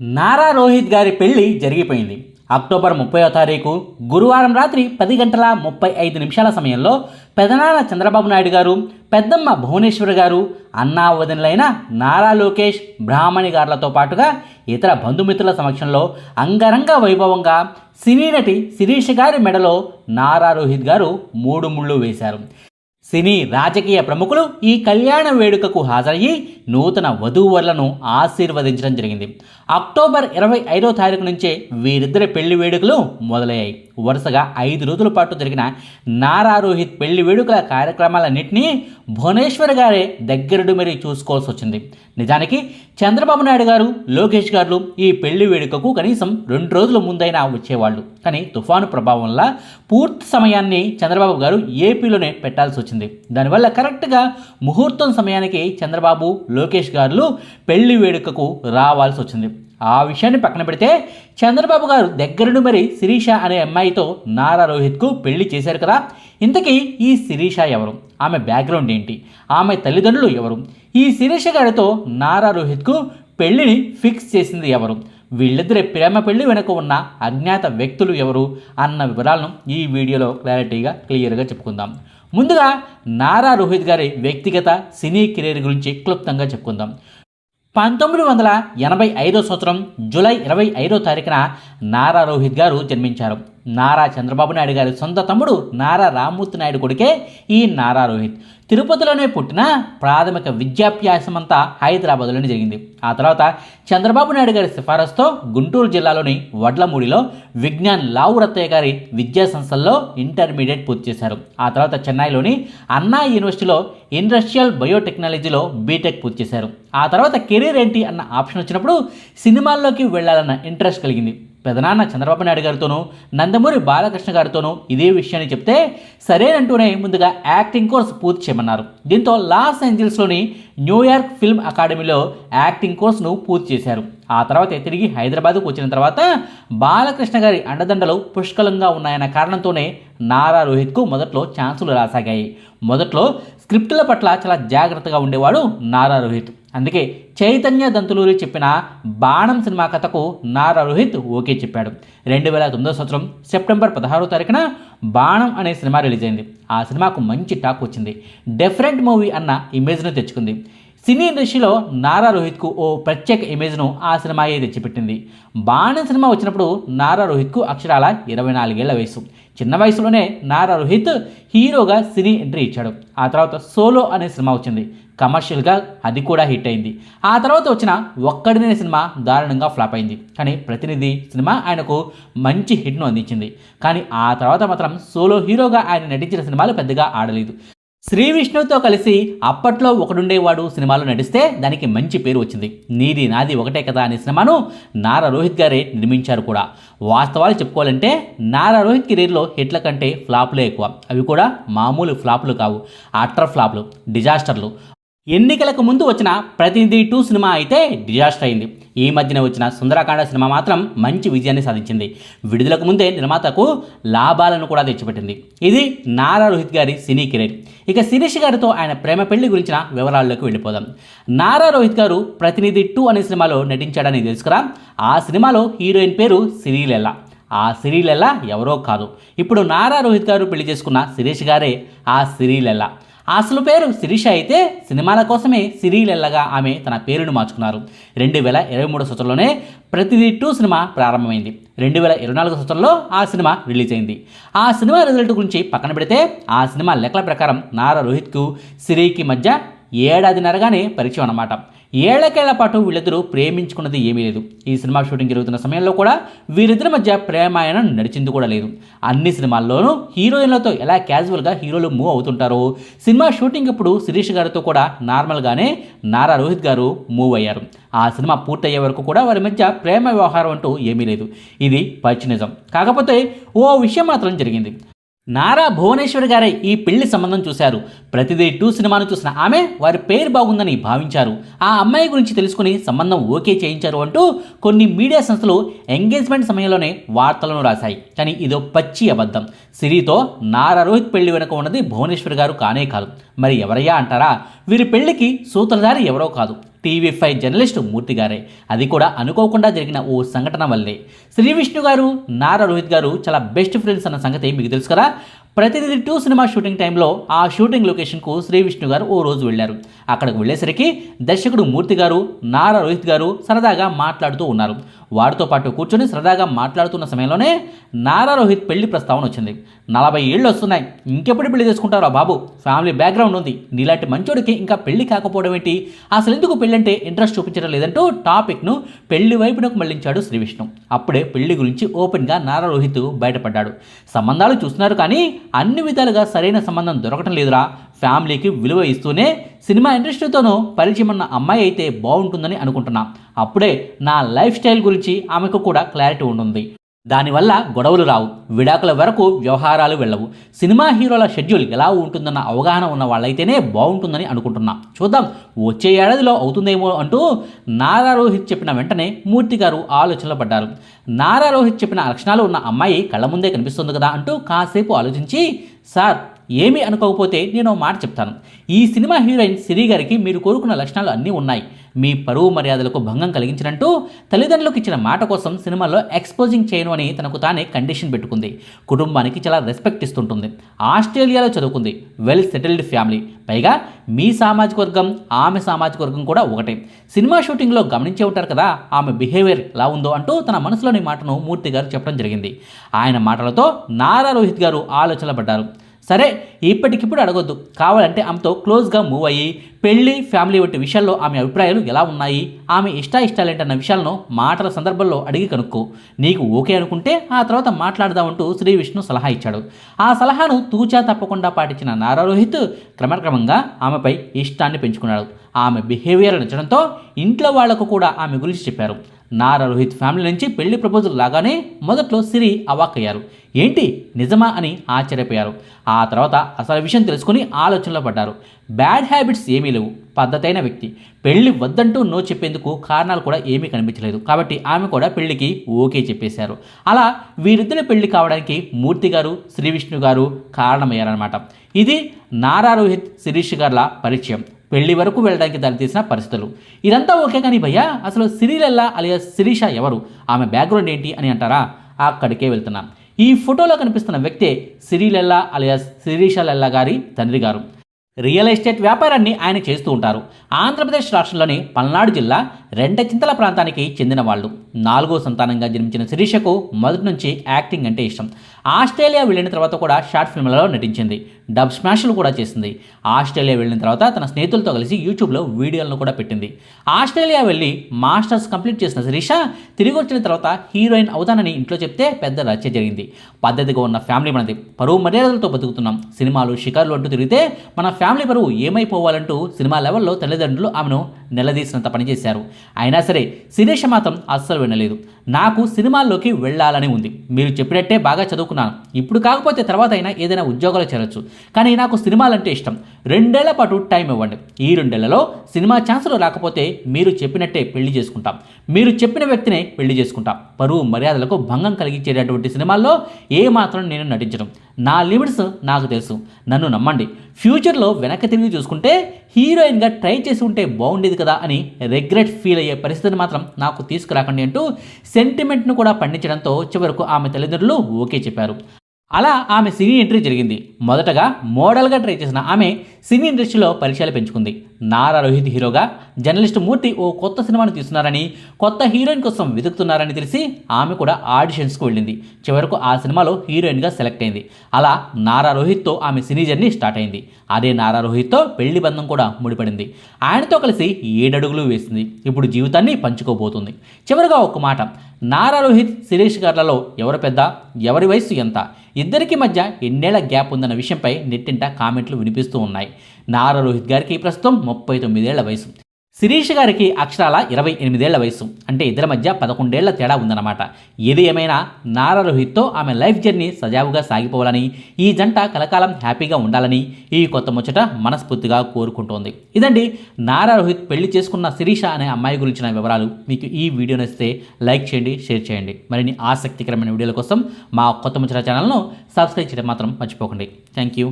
నారా రోహిత్ గారి పెళ్ళి జరిగిపోయింది. అక్టోబర్ ముప్పైవ తారీఖు గురువారం రాత్రి పది గంటల ముప్పై ఐదు నిమిషాల సమయంలో పెదనాన్న చంద్రబాబు నాయుడు గారు పెద్దమ్మ భువనేశ్వర్ గారు అన్నా వదినలైన నారా లోకేష్ బ్రాహ్మణి గారులతో పాటుగా ఇతర బంధుమిత్రుల సమక్షంలో అంగరంగ వైభవంగా సినీ నటి శిరీష గారి మెడలో నారా రోహిత్ గారు మూడు ముళ్ళు వేశారు. సినీ రాజకీయ ప్రముఖులు ఈ కళ్యాణ వేడుకకు హాజరయ్యి నూతన వధూవరులను ఆశీర్వదించడం జరిగింది. అక్టోబర్ ఇరవై ఐదో తారీఖు నుంచే వీరిద్దరి పెళ్ళి వేడుకలు మొదలయ్యాయి. వరుసగా ఐదు రోజుల పాటు జరిగిన నారా రోహిత్ పెళ్ళి వేడుకల కార్యక్రమాలన్నింటినీ భువనేశ్వర్ గారే దగ్గరుడు మరీ చూసుకోవాల్సి వచ్చింది. నిజానికి చంద్రబాబు నాయుడు గారు లోకేష్ గారు ఈ పెళ్ళి వేడుకకు కనీసం రెండు రోజుల ముందైనా వచ్చేవాళ్ళు. కానీ తుఫాను ప్రభావం వల్ల పూర్తి సమయాన్ని చంద్రబాబు గారు ఏపీలోనే పెట్టాల్సి వచ్చింది. దానివల్ల కరెక్ట్గా ముహూర్తం సమయానికి చంద్రబాబు లోకేష్ గారు పెళ్ళి వేడుకకు రావాల్సి వచ్చింది. ఆ విషయాన్ని పక్కన పెడితే చంద్రబాబు గారు దగ్గరుండి మరి శిరీష అనే అమ్మాయితో నారా రోహిత్కు పెళ్ళి చేశారు కదా. ఇంతకీ ఈ శిరీష ఎవరు? ఆమె బ్యాక్గ్రౌండ్ ఏంటి? ఆమె తల్లిదండ్రులు ఎవరు? ఈ శిరీష గారితో నారా రోహిత్కు పెళ్ళిని ఫిక్స్ చేసింది ఎవరు? వీళ్ళిద్దరి ప్రేమ పెళ్ళి వెనుక ఉన్న అజ్ఞాత వ్యక్తులు ఎవరు? అన్న వివరాలను ఈ వీడియోలో క్లారిటీగా క్లియర్గా చెప్పుకుందాం. ముందుగా నారా రోహిత్ గారి వ్యక్తిగత సినీ కెరీర్ గురించి క్లుప్తంగా చెప్పుకుందాం. పంతొమ్మిది వందల ఎనభై ఐదో సంవత్సరం జూలై ఇరవై ఐదో తారీఖున నారా రోహిత్ గారు జన్మించారు. నారా చంద్రబాబు నాయుడు గారి సొంత తమ్ముడు నారా రామ్మూర్తి నాయుడు కొడుకే ఈ నారా రోహిత్. తిరుపతిలోనే పుట్టిన ప్రాథమిక విద్యాభ్యాసం అంతా హైదరాబాద్లోనే జరిగింది. ఆ తర్వాత చంద్రబాబు నాయుడు గారి సిఫారసుతో గుంటూరు జిల్లాలోని వడ్లమూడిలో విజ్ఞాన్ లావు రత్తయ్య గారి విద్యా సంస్థల్లో ఇంటర్మీడియట్ పూర్తి చేశారు. ఆ తర్వాత చెన్నైలోని అన్నా యూనివర్సిటీలో ఇండస్ట్రియల్ బయోటెక్నాలజీలో బీటెక్ పూర్తి చేశారు. ఆ తర్వాత కెరీర్ ఏంటి అన్న ఆప్షన్ వచ్చినప్పుడు సినిమాల్లోకి వెళ్ళాలన్న ఇంట్రెస్ట్ కలిగింది. పెదనాన్న చంద్రబాబు నాయుడు గారితోనూ నందమూరి బాలకృష్ణ గారితోనూ ఇదే విషయాన్ని చెప్తే సరేనంటూనే ముందుగా యాక్టింగ్ కోర్స్ పూర్తి చేయమన్నారు. దీంతో లాస్ ఏంజల్స్లోని న్యూయార్క్ ఫిల్మ్ అకాడమీలో యాక్టింగ్ కోర్సును పూర్తి చేశారు. ఆ తర్వాత తిరిగి హైదరాబాద్కు వచ్చిన తర్వాత బాలకృష్ణ గారి అండదండలు పుష్కలంగా ఉన్నాయన్న కారణంతోనే నారా రోహిత్కు మొదట్లో ఛాన్సులు రాసాగాయి. మొదట్లో స్క్రిప్టుల పట్ల చాలా జాగ్రత్తగా ఉండేవాడు నారా రోహిత్. అందుకే చైతన్య దంతులూరి చెప్పిన బాణం సినిమా కథకు నారా రోహిత్ ఓకే చెప్పాడు. రెండు వేల తొమ్మిదో సంవత్సరం సెప్టెంబర్ పదహారో తారీఖున బాణం అనే సినిమా రిలీజ్ అయింది ఆ సినిమాకు మంచి టాక్ వచ్చింది. డిఫరెంట్ మూవీ అన్న ఇమేజ్ను తెచ్చుకుంది. సినీ ఇండస్ట్రీలో నారా రోహిత్కు ఓ ప్రత్యేక ఇమేజ్ను ఆ సినిమాయే తెచ్చిపెట్టింది. బాణం సినిమా వచ్చినప్పుడు నారా రోహిత్కు అక్షరాల ఇరవై నాలుగేళ్ళ వయసు చిన్న వయసులోనే నారా రోహిత్ హీరోగా సినీ ఎంట్రీ ఇచ్చాడు. ఆ తర్వాత సోలో అనే సినిమా వచ్చింది. కమర్షియల్గా అది కూడా హిట్ అయింది. ఆ తర్వాత వచ్చిన ఒక్కడినే సినిమా దారుణంగా ఫ్లాప్ అయింది. కానీ ప్రతినిధి సినిమా ఆయనకు మంచి హిట్ను అందించింది. కానీ ఆ తర్వాత మాత్రం సోలో హీరోగా ఆయన నటించిన సినిమాలు పెద్దగా ఆడలేదు. శ్రీ విష్ణుతో కలిసి అప్పట్లో ఒకడుండేవాడు సినిమాలో నటిస్తే దానికి మంచి పేరు వచ్చింది. నీది నాది ఒకటే కదా అనే సినిమాను నారా రోహిత్ గారే నిర్మించారు కూడా. వాస్తవాలు చెప్పుకోవాలంటే నారా రోహిత్ కెరీర్లో హిట్ల కంటే ఫ్లాపులే ఎక్కువ. అవి కూడా మామూలు ఫ్లాపులు కావు. అట్టర్ ఫ్లాపులు డిజాస్టర్లు. ఎన్నికలకు ముందు వచ్చిన ప్రతినిధి టూ సినిమా అయితే డిజాస్టర్ అయింది. ఈ మధ్యన వచ్చిన సుందరకాండ సినిమా మాత్రం మంచి విజయాన్ని సాధించింది. విడుదలకు ముందే నిర్మాతకు లాభాలను కూడా తెచ్చిపెట్టింది. ఇది నారా రోహిత్ గారి సినీ కెరీర్. ఇక శిరీష్ గారితో ఆయన ప్రేమ పెళ్ళి గురించిన వివరాల్లోకి వెళ్ళిపోదాం. నారా రోహిత్ గారు ప్రతినిధి టూ అనే సినిమాలో నటించాడని తెలుసుకురా. ఆ సినిమాలో హీరోయిన్ పేరు సిరీలెల్లా ఆ సిరీలెల్లా ఎవరో కాదు. ఇప్పుడు నారా రోహిత్ గారు పెళ్ళి చేసుకున్న శిరీష్ గారే ఆ సిరీలెల్లా అసలు పేరు శిరీష అయితే సినిమాల కోసమే సిరీలెల్లగా ఆమె తన పేరును మార్చుకున్నారు. రెండు వేల ఇరవై మూడు సంవత్సరంలోనే ప్రతిదీ టూ సినిమా ప్రారంభమైంది. రెండు వేల ఇరవై నాలుగు సంవత్సరంలో ఆ సినిమా రిలీజ్ అయింది ఆ సినిమా రిజల్ట్ గురించి పక్కన పెడితే ఆ సినిమా లెక్కల ప్రకారం నారా రోహిత్కు సిరీకి మధ్య ఏడాదిన్నరగానే పరిచయం అన్నమాట. ఏళ్ళకేళ్ళ పాటు వీళ్ళిద్దరూ ప్రేమించుకున్నది ఏమీ లేదు. ఈ సినిమా షూటింగ్ జరుగుతున్న సమయంలో కూడా వీరిద్దరి మధ్య ప్రేమాయణం నడిచింది కూడా లేదు. అన్ని సినిమాల్లోనూ హీరోయిన్లతో ఎలా క్యాజువల్గా హీరోలు మూవ్ అవుతుంటారో సినిమా షూటింగ్ అప్పుడు శిరీష్ గారితో కూడా నార్మల్గానే నారా రోహిత్ గారు మూవ్ అయ్యారు. ఆ సినిమా పూర్తయ్యే వరకు కూడా వారి మధ్య ప్రేమ వ్యవహారం అంటూ ఏమీ లేదు. ఇది పచ్చి నిజం కాకపోతే ఓ విషయం మాత్రం జరిగింది. నారా భువనేశ్వర్ గారే ఈ పెళ్ళి సంబంధం చూశారు. ప్రతిదీ టూ సినిమాను చూసిన ఆమె వారి పేరు బాగుందని భావించారు. ఆ అమ్మాయి గురించి తెలుసుకుని సంబంధం ఓకే చేయించారు అంటూ కొన్ని మీడియా సంస్థలు ఎంగేజ్మెంట్ సమయంలోనే వార్తలను రాశాయి. కానీ ఇదో పచ్చి అబద్ధం. సిరితో నారా రోహిత్ పెళ్ళి వెనుక ఉన్నది భువనేశ్వర్ గారు కానే కాదు. మరి ఎవరయ్యా అంటారా? వీరి పెళ్ళికి సూత్రధారి ఎవరో కాదు. టీవీ ఫైవ్ జర్నలిస్ట్ మూర్తి గారే. అది కూడా అనుకోకుండా జరిగిన ఓ సంఘటన వల్లే. శ్రీ విష్ణు గారు నారా రోహిత్ గారు చాలా బెస్ట్ ఫ్రెండ్స్ అన్న సంగతి మీకు తెలుసు కదా? ప్రతినిధి టూ సినిమా షూటింగ్ టైంలో ఆ షూటింగ్ లొకేషన్కు శ్రీ విష్ణు గారు ఓ రోజు వెళ్ళారు. అక్కడికి వెళ్ళేసరికి దర్శకుడు మూర్తి గారు నారా రోహిత్ గారు సరదాగా మాట్లాడుతూ ఉన్నారు. వారితో పాటు కూర్చొని సరదాగా మాట్లాడుతున్న సమయంలోనే నారా రోహిత్ పెళ్ళి ప్రస్తావన వచ్చింది. నలభై ఏళ్ళు వస్తున్నాయి. ఇంకెప్పుడు పెళ్ళి చేసుకుంటారా బాబు? ఫ్యామిలీ బ్యాక్గ్రౌండ్ ఉంది. నీలాంటి మంచోడికి ఇంకా పెళ్ళి కాకపోవడం ఏంటి? అసలు ఎందుకు పెళ్ళి అంటే ఇంట్రెస్ట్ చూపించడం లేదంటూ టాపిక్ను పెళ్ళి వైపునకు మళ్ళించాడు శ్రీ విష్ణు. అప్పుడే పెళ్ళి గురించి ఓపెన్గా నారా రోహిత్ బయటపడ్డాడు. సంబంధాలు చూస్తున్నారు కానీ అన్ని విధాలుగా సరైన సంబంధం దొరకటం లేదురా. ఫ్యామిలీకి విలువ ఇస్తూనే సినిమా ఇండస్ట్రీతోనూ పరిచయం ఉన్న అమ్మాయి అయితే బాగుంటుందని అనుకుంటున్నా. అప్పుడే నా లైఫ్ స్టైల్ గురించి ఆమెకు కూడా క్లారిటీ ఉంటుంది. దానివల్ల గొడవలు రావు. విడాకుల వరకు వ్యవహారాలు వెళ్ళవు. సినిమా హీరోల షెడ్యూల్ ఎలా ఉంటుందన్న అవగాహన ఉన్న వాళ్ళైతేనే బాగుంటుందని అనుకుంటున్నా. చూద్దాం వచ్చే ఏడాదిలో అవుతుందేమో అంటూ నారా రోహిత్ చెప్పిన వెంటనే మూర్తి గారు ఆలోచనలో పడ్డారు. నారా రోహిత్ చెప్పిన లక్షణాలు ఉన్న అమ్మాయి కళ్ళ ముందే కనిపిస్తుంది కదా అంటూ కాసేపు ఆలోచించి సార్ ఏమీ అనుకోకపోతే నేను ఓ మాట చెప్తాను. ఈ సినిమా హీరోయిన్ సిరి గారికి మీరు కోరుకున్న లక్షణాలు అన్నీ ఉన్నాయి. మీ పరువు మర్యాదలకు భంగం కలిగించినట్టు తల్లిదండ్రులకు ఇచ్చిన మాట కోసం సినిమాలో ఎక్స్పోజింగ్ చేయను అని తనకు తానే కండిషన్ పెట్టుకుంది. కుటుంబానికి చాలా రెస్పెక్ట్ ఇస్తుంటుంది. ఆస్ట్రేలియాలో చదువుకుంది. Well settled family. పైగా మీ సామాజిక వర్గం ఆమె సామాజిక వర్గం కూడా ఒకటే. సినిమా షూటింగ్లో గమనించే ఉంటారు కదా ఆమె బిహేవియర్ ఎలా ఉందో అంటూ తన మనసులోని మాటను మూర్తి గారు చెప్పడం జరిగింది. ఆయన మాటలతో నారా రోహిత్ గారు ఆలోచనలు పడ్డారు. సరే ఇప్పటికిప్పుడు అడగొద్దు. కావాలంటే ఆమెతో క్లోజ్గా మూవ్ అయ్యి పెళ్ళి ఫ్యామిలీ వంటి విషయాల్లో ఆమె అభిప్రాయాలు ఎలా ఉన్నాయి ఆమె ఇష్టాయిష్టాలేంటన్న విషయాలను మాటల సందర్భంలో అడిగి కనుక్కో. నీకు ఓకే అనుకుంటే ఆ తర్వాత మాట్లాడదామంటూ శ్రీ విష్ణు సలహా ఇచ్చాడు. ఆ సలహాను తూచా తప్పకుండా పాటించిన నారా రోహిత్ క్రమక్రమంగా ఆమెపై ఇష్టాన్ని పెంచుకున్నాడు. ఆమె బిహేవియర్ నచ్చడంతో ఇంట్లో వాళ్ళకు కూడా ఆమె గురించి చెప్పారు. నారా రోహిత్ ఫ్యామిలీ నుంచి పెళ్ళి ప్రపోజల్ లాగానే మొదట్లో సిరి అవాక్కయ్యారు. ఏంటి? నిజమా అని ఆశ్చర్యపోయారు. ఆ తర్వాత అసలు విషయం తెలుసుకుని ఆలోచనలో పడ్డారు. బ్యాడ్ హ్యాబిట్స్ ఏమీ లేవు. పద్ధతైన వ్యక్తి. పెళ్ళి వద్దంటూ నో చెప్పేందుకు కారణాలు కూడా ఏమీ కనిపించలేదు. కాబట్టి ఆమె కూడా పెళ్ళికి ఓకే చెప్పేశారు. అలా వీరిద్దరి పెళ్ళి కావడానికి మూర్తి గారు శ్రీ విష్ణు గారు కారణమయ్యారనమాట ఇది నారా రోహిత్ శిరీష్ గార్ల పరిచయం. పెళ్ళి వరకు వెళ్ళడానికి దారితీసిన పరిస్థితులు. ఇదంతా ఓకే కానీ భయ్యా అసలు సిరిలెల్లా అలియా శిరీష ఎవరు? ఆమె బ్యాక్గ్రౌండ్ ఏంటి అని అంటారా? అక్కడికే వెళ్తున్నాం. ఈ ఫోటోలో కనిపిస్తున్న వ్యక్తే సిరిలెల్లా అలియాస్ శిరీష లెల్లా గారి తండ్రి గారు. రియల్ ఎస్టేట్ వ్యాపారాన్ని ఆయన చేస్తూ ఉంటారు. ఆంధ్రప్రదేశ్ రాష్ట్రంలోని పల్నాడు జిల్లా రెండచింతల ప్రాంతానికి చెందిన వాళ్ళు. నాలుగో సంతానంగా జన్మించిన శిరీషకు మొదటి నుంచి యాక్టింగ్ అంటే ఇష్టం. ఆస్ట్రేలియా వెళ్ళిన తర్వాత కూడా షార్ట్ ఫిల్మ్లలో నటించింది. డబ్ స్మాష్లు కూడా చేసింది. ఆస్ట్రేలియా వెళ్ళిన తర్వాత తన స్నేహితులతో కలిసి యూట్యూబ్లో వీడియోలను కూడా పెట్టింది. ఆస్ట్రేలియా వెళ్ళి మాస్టర్స్ కంప్లీట్ చేసిన శిరీష తిరిగి వచ్చిన తర్వాత హీరోయిన్ అవుతానని ఇంట్లో చెప్తే పెద్ద రచ్చ జరిగింది. పద్ధతిగా ఉన్న ఫ్యామిలీ మనది పరువు మర్యాదలతో బతుకుతున్నాం. సినిమాలు షికార్లు అంటూ తిరిగితే మన ఫ్యామిలీ పరువు ఏమైపోవాలంటూ సినిమా లెవెల్లో తల్లిదండ్రులు ఆమెను నిలదీసినంత పనిచేశారు అయినా సరే శిరీష మాత్రం అస్సలు వినలేదు. నాకు సినిమాల్లోకి వెళ్ళాలని ఉంది. మీరు చెప్పినట్టే బాగా చదువుకున్నాను ఇప్పుడు కాకపోతే తర్వాత అయినా ఏదైనా ఉద్యోగాలు చేరొచ్చు. కానీ నాకు సినిమాలంటే ఇష్టం. రెండేళ్ళ పాటు టైం ఇవ్వండి. ఈ రెండేళ్ళలో సినిమా ఛాన్సులు రాకపోతే మీరు చెప్పినట్టే పెళ్ళి చేసుకుంటాం. మీరు చెప్పిన వ్యక్తినే పెళ్ళి చేసుకుంటాం. పరువు మర్యాదలకు భంగం కలిగించేటటువంటి సినిమాల్లో ఏ మాత్రం నేను నటించడం నా లిమిట్స్ నాకు తెలుసు. నన్ను నమ్మండి. ఫ్యూచర్లో వెనక్కి తిరిగి చూసుకుంటే హీరోయిన్గా ట్రై చేసి ఉంటే బాగుండేది కదా అని రిగ్రెట్ ఫీల్ అయ్యే పరిస్థితిని మాత్రం నాకు తీసుకురాకండి అంటూ సెంటిమెంట్ను కూడా పండించడంతో చివరకు ఆమె తల్లిదండ్రులు ఓకే చెప్పారు. అలా ఆమె సినీ ఎంట్రీ జరిగింది. మొదటగా మోడల్గా ట్రై చేసిన ఆమె సినీ ఇండస్ట్రీలో పరిచయాలు పెంచుకుంది. నారా రోహిత్ హీరోగా జర్నలిస్ట్ మూర్తి ఓ కొత్త సినిమాను తీస్తున్నారని కొత్త హీరోయిన్ కోసం వెతుకుతున్నారని తెలిసి ఆమె కూడా ఆడిషన్స్కు వెళ్ళింది. చివరకు ఆ సినిమాలో హీరోయిన్గా సెలెక్ట్ అయింది. అలా నారా రోహిత్తో ఆమె సినీ జర్నీ స్టార్ట్ అయింది. అదే నారా రోహిత్తో పెళ్ళి బంధం కూడా ముడిపడింది. ఆయనతో కలిసి ఏడడుగులు వేసింది. ఇప్పుడు జీవితాన్ని పంచుకోబోతుంది. చివరిగా ఒక మాట. నారా రోహిత్ శిరీష్ గార్లలో ఎవరు పెద్ద ఎవరి వయస్సు ఎంత? ఇద్దరికి మధ్య ఎన్నేళ్ళ గ్యాప్ ఉందన్న విషయంపై నెట్టింట కామెంట్లు వినిపిస్తూ ఉన్నాయి. నారా రోహిత్ గారికి ప్రస్తుతం ముప్పై తొమ్మిదేళ్ళ వయసు. శిరీష్ గారికి అక్షరాల ఇరవై ఎనిమిదేళ్ళ వయసు అంటే ఇద్దరి మధ్య పదకొండేళ్ళ తేడా ఉందన్నమాట. ఏది ఏమైనా నారా రోహిత్తో ఆమె లైఫ్ జర్నీ సజావుగా సాగిపోవాలని ఈ జంట కలకాలం హ్యాపీగా ఉండాలని ఈ కొత్త ముచ్చట మనస్ఫూర్తిగా కోరుకుంటోంది. ఇదండి నారా రోహిత్ పెళ్ళి చేసుకున్న శిరీష అనే అమ్మాయి గురించిన వివరాలు. మీకు ఈ వీడియో నచ్చితే లైక్ చేయండి షేర్ చేయండి. మరిన్ని ఆసక్తికరమైన వీడియోల కోసం మా కొత్త ముచ్చట ఛానల్ను సబ్స్క్రైబ్ చేయడం మాత్రం మర్చిపోకండి. Thank you.